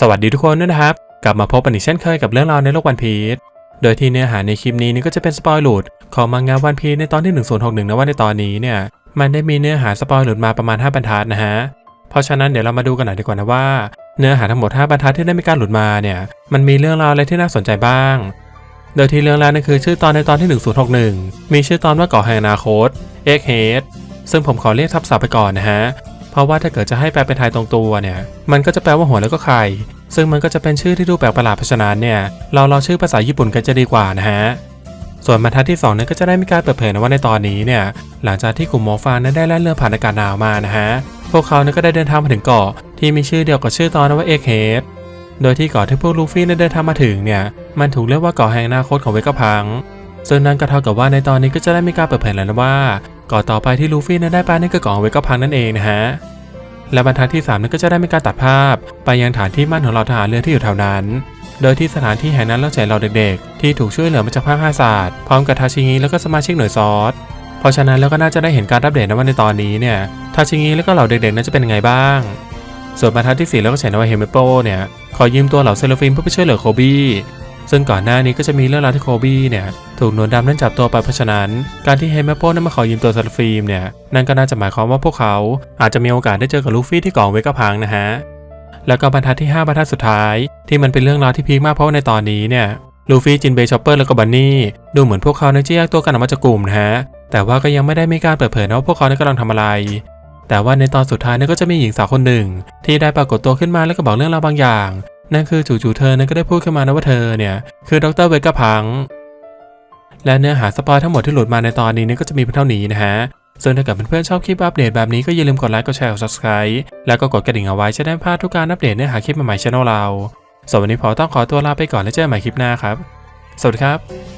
สวัสดีทุกคนด้วยนะครับ กลับมาพบกันอีกเช่นเคยกับเรื่องราวในโลกวันพีชโดยที่เนื้อหาในคลิปนี้นี่ก็จะเป็นสปอยล์หลุดของมังงะวันพีชในตอนที่ 1061 นะว่าในตอนนี้เนี่ย มันได้มีเนื้อหาสปอยล์หลุดมาประมาณ 5 บรรทัดนะฮะ เพราะฉะนั้นเดี๋ยวเรามาดูกันหน่อยดีกว่านะว่า เนื้อหาทั้งหมด 5 บรรทัดที่ได้มีการหลุดมาเนี่ย มันมีเรื่องราวอะไรที่น่าสนใจบ้าง โดยที่เรื่องแรกนั่นคือชื่อตอนในตอนที่ 1061 มีชื่อตอนว่าก่อแห่งอนาคต Egg Head ซึ่งผมขอเรียกทับศัพท์ไปก่อนนะฮะ เพราะว่าถ้าเกิดจะให้แปลเป็นไทยตรงตัวเนี่ย มันก็จะแปลว่าหัวแล้วก็ไข่ ซึ่งมันก็จะเป็นชื่อที่ดูแปลกประหลาดเพราะฉะนั้นเนี่ย เรารอชื่อภาษาญี่ปุ่นกันจะดีกว่านะฮะส่วนบรรทัดที่2นั้นก็จะได้มีการเปิดเผยนะว่าในตอนนี้เนี่ย หลังจากที่กลุ่มหมอฟางนั้นได้แล่นเรือผ่านอากาศหนาวมานะฮะ พวกเขาเนี่ยก็ได้เดินทางมาถึงเกาะที่มีชื่อเดียวกับชื่อตอนนั้นว่าเอกเฮดโดยที่เกาะที่พวกลูฟี่ได้เดินทางมาถึงเนี่ย มันถูกเรียกว่าเกาะแห่งอนาคตของเวกาพัง ซึ่งนั่นก็เท่ากับว่าในตอนนี้ก็จะได้มีการเปิดเผยแล้วนะว่า กาะต่อไปที่ลูฟี่นั้นได้ไปนั่นก็เกาะเวกาพังนั่นเองนะฮะและบรรทัดที่ 3 นั้นก็จะได้มีการตัดภาพ ไปยังฐานที่มั่นของเราทหารเรือที่อยู่แถวนั้น โดยที่สถานที่แห่งนั้นเราแจเราเด็กๆ ที่ถูกช่วยเหลือมาจากภาคห้าศาสตร์พร้อมกับทาชิงิแล้วก็สมาชิกหน่วยซอสเพราะฉะนั้นเราก็น่าจะได้เห็นการอัปเดตนะว่าในตอนนี้เนี่ยทาชิงิแล้วก็เหล่าเด็กๆนั้นจะเป็นยังไงบ้าง ส่วนบรรทัดที่4แล้วก็เขียนเอาเฮมิโปเนี่ยขอยืมตัวเหล่าเซลฟินเพื่อไปช่วยเหลือโคบี้ ซึ่งก่อนหน้านี้ก็จะมีเรื่องราวที่โคบี้เนี่ยถูกหนวดดำนั้นจับตัวไปเพราะฉะนั้น การที่เฮมิโป้นั้นมาขอยืมตัวเซลฟิล์มเนี่ยนั่นก็น่าจะหมายความว่าพวกเขา อาจจะมีโอกาสได้เจอกับลูฟี่ที่กองเวกาพังนะฮะแล้วก็บรรทัดที่ 5 บรรทัดสุดท้าย ที่มันเป็นเรื่องราวที่พีคมากเพราะในตอนนี้เนี่ยลูฟี่จินเบย์ชอปเปอร์แล้วก็บันนี่ดูเหมือนพวกเขานี่ยจะแยกตัวกันออกมาจากกลุ่มนะฮะแต่ว่าก็ยังไม่ได้มีการเปิดเผยนะว่าพวกเขาเนี่ยกำลังทำอะไร แต่ว่าในตอนสุดท้ายเนี่ยก็จะมีหญิงสาวคนหนึ่ง ที่ได้ปรากฏตัวขึ้นมาแล้วก็บอกเรื่องราวบางอย่าง นั่นคือจู่ๆเธอนั้นก็ได้พูดขึ้นมานะว่าเธอเนี่ย คือดรเวกาพัง และเนื้อหาสปอยทั้งหมดที่หลุดมาในตอนนี้เนี่ยก็จะมีเพียงเท่านี้นะฮะส่วนถ้าเกิดเพื่อนๆชอบคลิปอัปเดตแบบนี้ก็อย่าลืมกดไลค์กดแชร์กด subscribe แล้วก็กดกระดิ่งเอาไว้จะได้ไม่พลาดทุกการอัปเดตเนื้อหาคลิปใหม่ๆช่องเราส่วนวันนี้ผมต้องขอตัวลาไปก่อนแล้วเจอกันใหม่คลิปหน้าครับ สวัสดีครับ